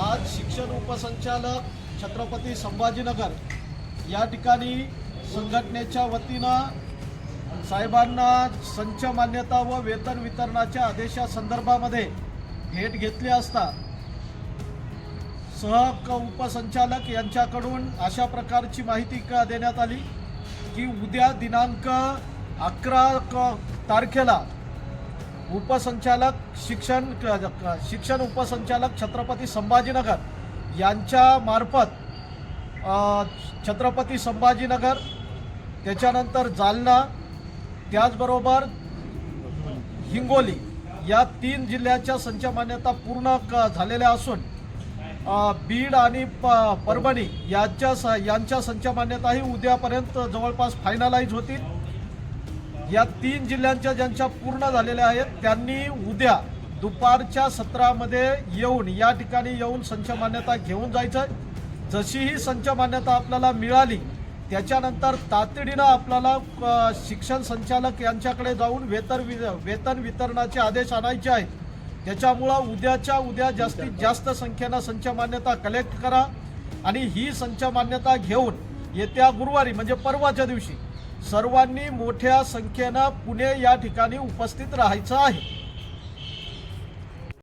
आज शिक्षण उपसंचालक छत्रपती संभाजीनगर या ठिकाणी संघटनेच्या वतीनं साहेबांना संच मान्यता व वेतन वितरणाच्या आदेशासंदर्भामध्ये भेट घेतली असता सह उपसंचालक यांच्याकडून अशा प्रकारची माहिती का देण्यात आली की उद्या दिनांक अकरा क तारखेला उपसंचालक शिक्षण क- शिक्षण उपसंचालक छत्रपती संभाजीनगर यांच्या मार्फत छत्रपती संभाजीनगर त्याच्यानंतर जालना त्याचबरोबर हिंगोली या तीन जिल्ह्याच्या संच मान्यता पूर्ण क झालेल्या असून बीड आणि प परभणी यांच्या स यांच्या संच मान्यताही उद्यापर्यंत जवळपास फायनलाइज होतील. या तीन जिल्ह्यांच्या ज्यांच्या पूर्ण झालेल्या आहेत त्यांनी उद्या दुपारच्या सत्रामध्ये येऊन या ठिकाणी येऊन संच मान्यता घेऊन जायचं जशी ही संच मान्यता आपल्याला मिळाली त्याच्यानंतर तातडीनं आपल्याला शिक्षण संचालक यांच्याकडे जाऊन वेतन वि वेतन वितरणाचे आदेश आणायचे आहेत. त्याच्यामुळं उद्याच्या उद्या जास्तीत जास्त संख्येनं संच मान्यता कलेक्ट करा आणि ही संच मान्यता घेऊन येत्या गुरुवारी म्हणजे परवाच्या दिवशी सर्वांनी मोठ्या संख्येनं पुणे या ठिकाणी उपस्थित राहायचं आहे.